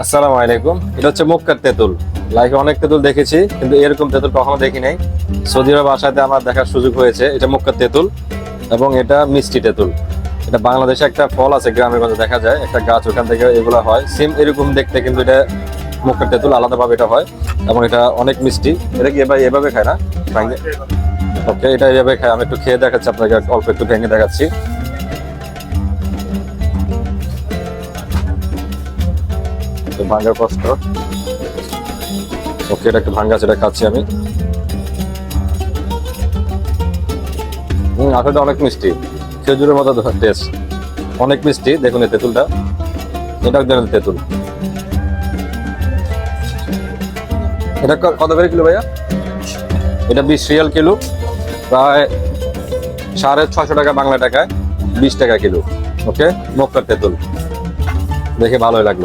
আসসালামু আলাইকুম। এটা হচ্ছে মুক্কার তেঁতুল। লাইফে অনেক তেঁতুল দেখেছি কিন্তু এরকম তেঁতুল কখনো দেখি নাই। সৌদি আরব আসাতে আমার দেখার সুযোগ হয়েছে এটা মুক্কার তেঁতুল এবং এটা মিষ্টি তেঁতুল। এটা বাংলাদেশে একটা ফল আছে গ্রামের মধ্যে দেখা যায় একটা গাছ ওখান থেকে এগুলো হয়। সেম এরকম দেখতে কিন্তু এটা মুক্কার তেঁতুল আলাদাভাবে এটা হয় এবং এটা অনেক মিষ্টি। এটা কি এভাবে এভাবে খায় না? ওকে এটা এভাবে খায়। আমি একটু খেয়ে দেখাচ্ছি আপনাকে অল্প একটু ভেঙে দেখাচ্ছি। একটু ভাঙার কষ্ট। ওকে, এটা একটু ভাঙ্গা সেটা খাচ্ছি আমি। আসলে অনেক মিষ্টি। খেজুরের মতো টেস্ট অনেক মিষ্টি, দেখুন এই তেঁতুলটা। এটা এক তেঁতুল। এটা কত করে কিলো ভাইয়া? এটা বিশ রিয়াল কিলো। প্রায় সাড়ে ছশো টাকা বাংলা টাকায়, বিশ টাকা কিলো। ওকে, মক্কার তেঁতুল। দেখে ভালোই লাগল।